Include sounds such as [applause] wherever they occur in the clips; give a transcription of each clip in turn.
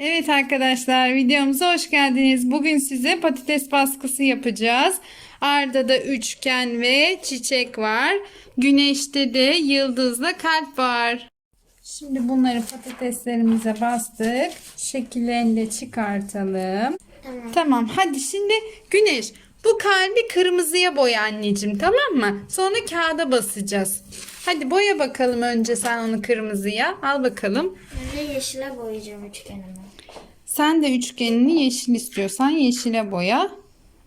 Evet arkadaşlar videomuza hoş geldiniz. Bugün size patates baskısı yapacağız. Arda'da üçgen ve çiçek var. Güneşte de yıldızla kalp var. Şimdi bunları patateslerimize bastık. Şekillerini de çıkartalım. Tamam. Tamam hadi şimdi Güneş bu kalbi kırmızıya boya anneciğim tamam mı? Sonra kağıda basacağız. Hadi boya bakalım önce sen onu kırmızıya. Al bakalım. De yeşile boyayacağım üçgenimi. Sen de üçgenini yeşil istiyorsan yeşile boya.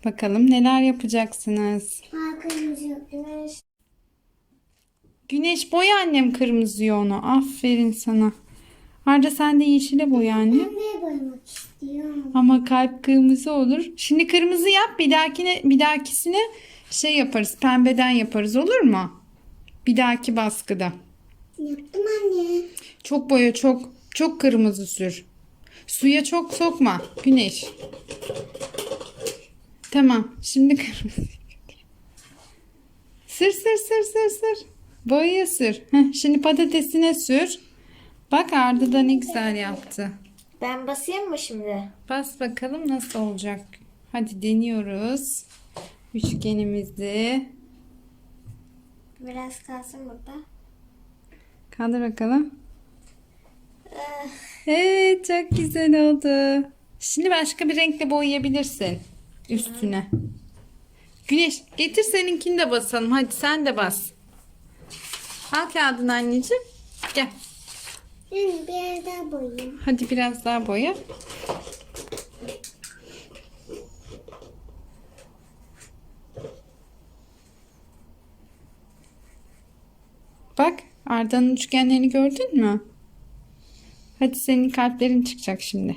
Bakalım neler yapacaksınız. Kırmızı yok. Güneş. Güneş boya annem kırmızı onu. Aferin sana. Arda sen de yeşile boya annem. Ne boyamak istiyorum? Ama kalp kırmızı olur. Şimdi kırmızı yap. Bir dahakine bir dahakisine şey yaparız. Pembeden yaparız olur mu? Bir dahaki baskıda. Yaptım anne. Çok boya çok çok kırmızı sür. Suya çok sokma. Güneş. Tamam. Şimdi [laughs] kırmızı. Sür sür sür sür sür. Boyaya sür. Heh, şimdi patatesine sür. Bak Arda da ne güzel yaptı. Ben basayım mı şimdi? Bas bakalım nasıl olacak. Hadi deniyoruz. Üçgenimizi. Biraz kalsın burada. Kaldır bakalım. Ah, Evet çok güzel oldu. Şimdi başka bir renkle boyayabilirsin üstüne. Güneş getir seninkini de basalım. Hadi sen de bas. Al kağıdını anneciğim. Gel. Ben bir yer daha boyayayım. Hadi biraz daha boya. Bak Arda'nın üçgenlerini gördün mü? Hadi senin kalplerin çıkacak şimdi.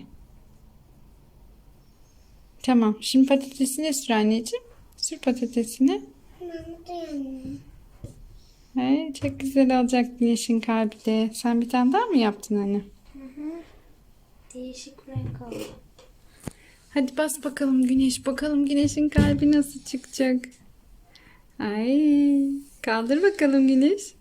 Tamam. Şimdi patatesine sür anneciğim. Sür anne. Hey, çok güzel olacak güneşin kalbi de. Sen bir tane daha mı yaptın anne? Değişik bir renk oldu. Hadi bas bakalım güneş. Bakalım güneşin kalbi nasıl çıkacak. Ay, kaldır bakalım güneş.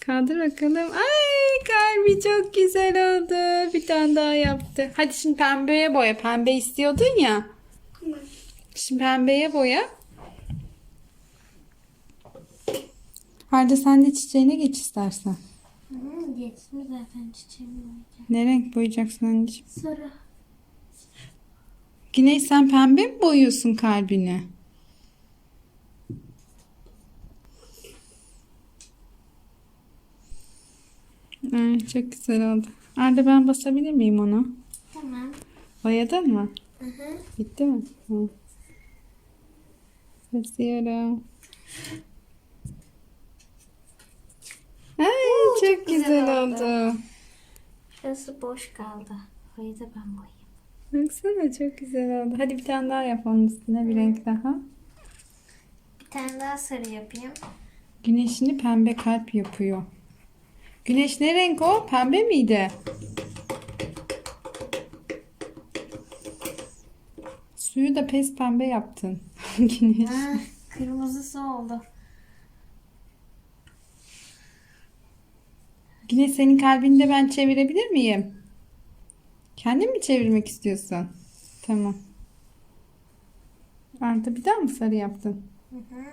Kaldır bakalım. Ay, kalbi çok güzel oldu. Bir tane daha yaptı. Hadi şimdi pembeye boya. Pembe istiyordun ya. Şimdi pembeye boya. Arda sen de çiçeğine geç istersen. Hı, geçtim zaten çiçeğimi boyayacağım. Ne renk boyayacaksın anneciğim? Sarı. Güneş sen pembe mi boyuyorsun kalbini? Ay, çok güzel oldu. Arda ben basabilir miyim onu? Tamam. Boyadın mı? Hı hı. Bitti mi? Hı. Basıyorum. Ay, çok, güzel, güzel oldu. oldu. Şurası boş kaldı. Orayı da ben boyayayım. Baksana çok güzel oldu. Hadi bir tane daha yap onun üstüne bir renk daha. Bir tane daha sarı yapayım. Güneşini pembe kalp yapıyor. Güneş ne renk o? Pembe miydi? Suyu da pes pembe yaptın. [laughs] Güneş. Ha, kırmızısı oldu. Güneş senin kalbini de ben çevirebilir miyim? Kendin mi çevirmek istiyorsun? Tamam. Arda bir daha mı sarı yaptın? Hı hı.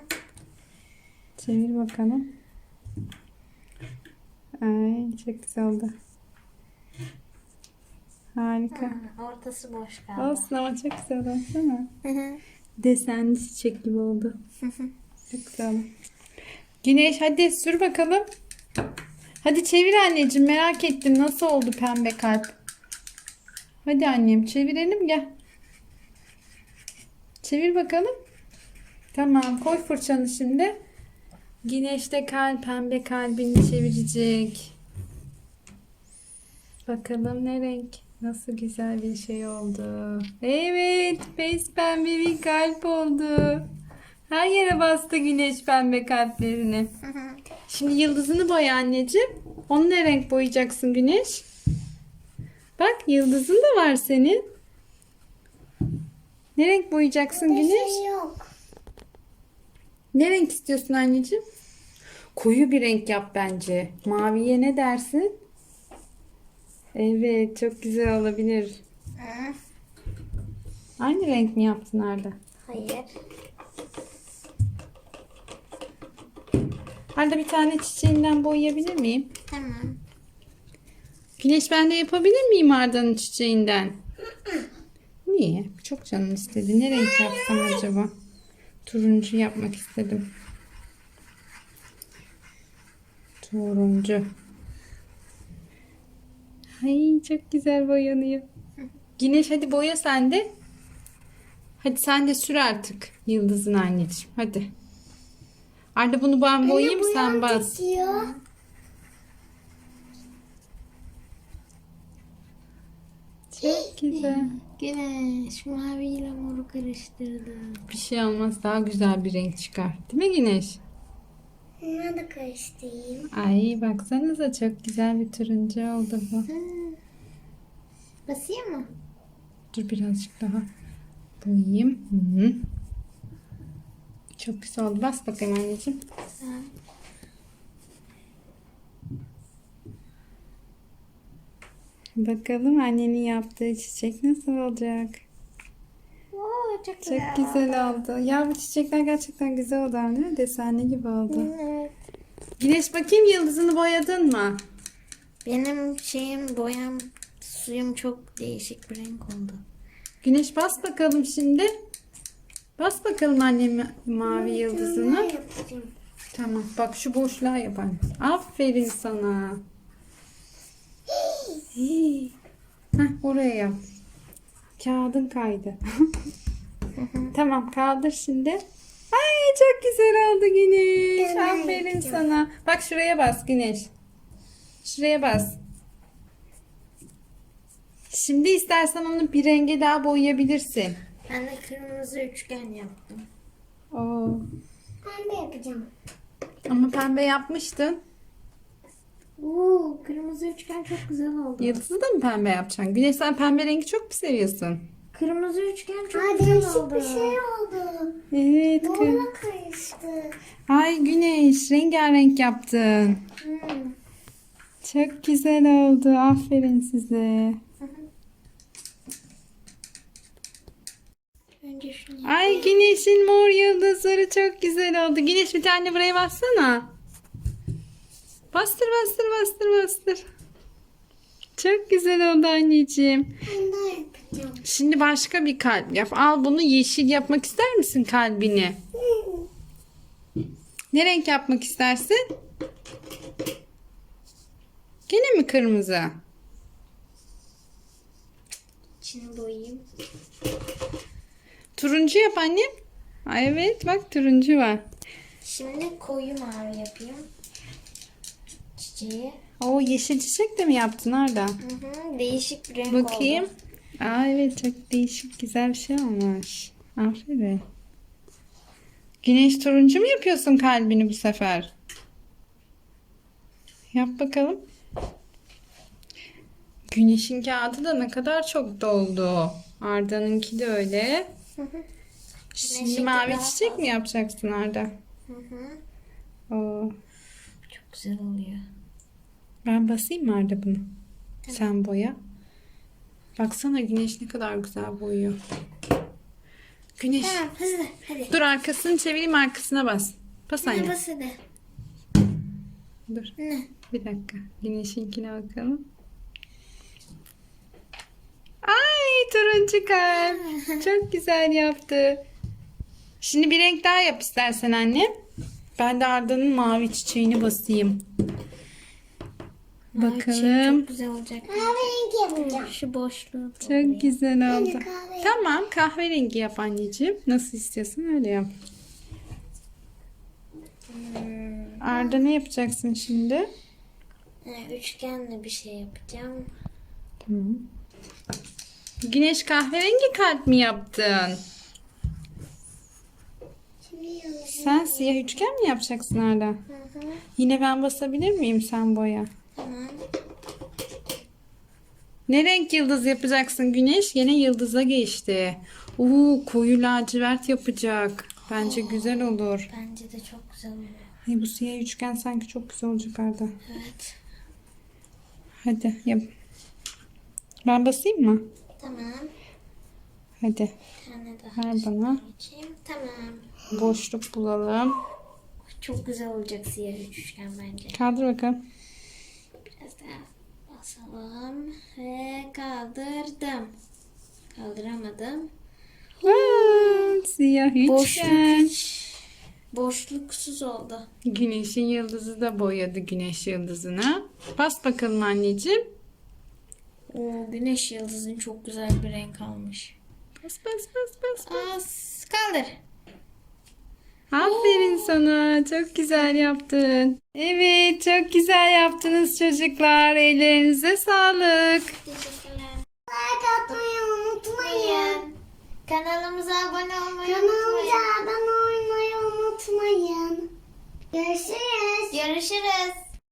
Çevir bakalım. Ay çok güzel oldu. Harika. Ha, ortası boş kaldı. Olsun ama çok güzel oldu değil mi? Desenli çiçek gibi oldu. Çok güzel oldu. Güneş hadi sür bakalım. Hadi çevir anneciğim merak ettim nasıl oldu pembe kalp. Hadi annem çevirelim gel. Çevir bakalım. Tamam koy fırçanı şimdi. Güneş de kalp pembe kalbini çevirecek. Bakalım ne renk. Nasıl güzel bir şey oldu. Evet, pes pembe bir kalp oldu. Her yere bastı güneş pembe kalplerini. [laughs] Şimdi yıldızını boya anneciğim. Onu ne renk boyayacaksın güneş? Bak yıldızın da var senin. Ne renk boyayacaksın güneş? yok. Ne renk istiyorsun anneciğim? Koyu bir renk yap bence. Maviye ne dersin? Evet çok güzel olabilir. Hı. Aynı renk mi yaptın Arda? Hayır. Arda bir tane çiçeğinden boyayabilir miyim? Tamam. Güneş ben de yapabilir miyim Arda'nın çiçeğinden? [clears throat] Niye? Çok canım istedi. Ne renk yapsam acaba? Turuncu yapmak istedim. Turuncu. Ay çok güzel boyanıyor. Güneş hadi boya sen de. Hadi sen de sür artık yıldızın anneciğim. Hadi. Arda bunu ben boyayayım sen bas. Çok güzel. Güneş maviyle karıştırdı. Bir şey olmaz daha güzel bir renk çıkar. Değil mi Güneş? Bunları da karıştırayım. Ay baksanıza çok güzel bir turuncu oldu bu. Basayım mı? Dur birazcık daha boyayayım. Hı -hı. Çok güzel oldu. Bas bakayım anneciğim. Bakalım annenin yaptığı çiçek nasıl olacak? Oo, çok Çok güzel oldu. Ya bu çiçekler gerçekten güzel oldu anne. Desenli gibi oldu. Evet. Güneş bakayım yıldızını boyadın mı? Benim şeyim boyam suyum çok değişik bir renk oldu. Güneş bas bakalım şimdi. Bas bakalım annem mavi yıldızını. Tamam. Bak şu boşluğa yap anne. Aferin sana. Heh, oraya yap. Kağıdın kaydı. [laughs] [laughs] tamam kaldır şimdi. Ay çok güzel oldu Güneş. Ben Aferin yapacağım. sana. Bak şuraya bas Güneş. Şuraya bas. Şimdi istersen onu bir renge daha boyayabilirsin. Ben de kırmızı üçgen yaptım. Oo. De yapacağım. Ama pembe yapmıştın. Oo, kırmızı üçgen çok güzel oldu. Yıldızı da mı pembe yapacaksın? Güneş sen pembe rengi çok mu seviyorsun? Kırmızı üçgen çok güzel oldu. bir şey oldu. Evet. kı- Morla karıştı. Ay Güneş rengarenk yaptın. Hmm. Çok güzel oldu. Aferin size. Önce şunu Ay Güneş'in mor yıldızları çok güzel oldu. Güneş bir tane buraya bassana. Bastır bastır bastır bastır. Çok güzel oldu anneciğim. Ben de yapacağım. Şimdi başka bir kalp yap. Al bunu yeşil yapmak ister misin kalbini? Ne renk yapmak istersin? Gene mi kırmızı? içini boyayayım. Turuncu yap annem. Ay evet bak turuncu var. Şimdi koyu mavi yapayım. Çiçeği. O yeşil çiçek de mi yaptın Arda? Hı hı, değişik bir renk Bakayım. oldu. Aa evet çok değişik güzel bir şey olmuş. Aferin. Güneş turuncu mu yapıyorsun kalbini bu sefer? Yap bakalım. Güneşin kağıdı da ne kadar çok doldu. Arda'nınki de öyle. Hı hı. Şimdi mavi çiçek fazla. mi yapacaksın Arda? Hı hı. Oo. Çok güzel oluyor. Ben basayım mı Arda bunu? Sen boya. Baksana güneş ne kadar güzel boyuyor. Güneş. Tamam hızlı hadi. Dur arkasını çevireyim arkasına bas. Bas Ne anne. bas hadi. Dur. Ne? Bir dakika. Güneşinkine bakalım. Ay turuncu kalp. Çok güzel yaptı. Şimdi bir renk daha yap istersen anne. Ben de Arda'nın mavi çiçeğini basayım. Bakalım. Çok güzel olacak. Kahverengi yapacağım. Şu boşluğu. Çok güzel oldu. kahve- Tamam kahverengi yap anneciğim. Nasıl istiyorsan öyle yap. Hmm. Arda ne yapacaksın şimdi? Ee, Üçgenle bir şey yapacağım. Tamam. Güneş kahverengi kalp mi yaptın? Sen siyah üçgen mi yapacaksın Arda? Hı hı. Yine ben basabilir miyim sen boya? Ne renk yıldız yapacaksın Güneş? Yine yıldıza geçti. Uuu koyu lacivert yapacak. Bence güzel olur. Bence de çok güzel oluyor. Ay, bu siyah üçgen sanki çok güzel olacak Arda. Evet. Hadi yap. Ben basayım mı? Tamam. Hadi Bir tane daha ver bana. geçeyim. Tamam. Boşluk bulalım. Çok güzel olacak siyah üçgen bence. Kaldır bakalım. Basalım ve kaldırdım. Kaldıramadım. Aa, siyah üçgen. Boşluk. Boşluksuz oldu. Güneşin yıldızı da boyadı güneş yıldızını. Bas bakalım anneciğim. O güneş yıldızın çok güzel bir renk almış. Bas bas bas bas. Az kaldır. Aferin sana. Çok güzel yaptın. Evet çok güzel yaptınız çocuklar. Ellerinize sağlık. Teşekkürler. Like atmayı unutmayın. Kanalımıza abone olmayı Kanalımıza unutmayın. abone olmayı unutmayın. Görüşürüz. Görüşürüz.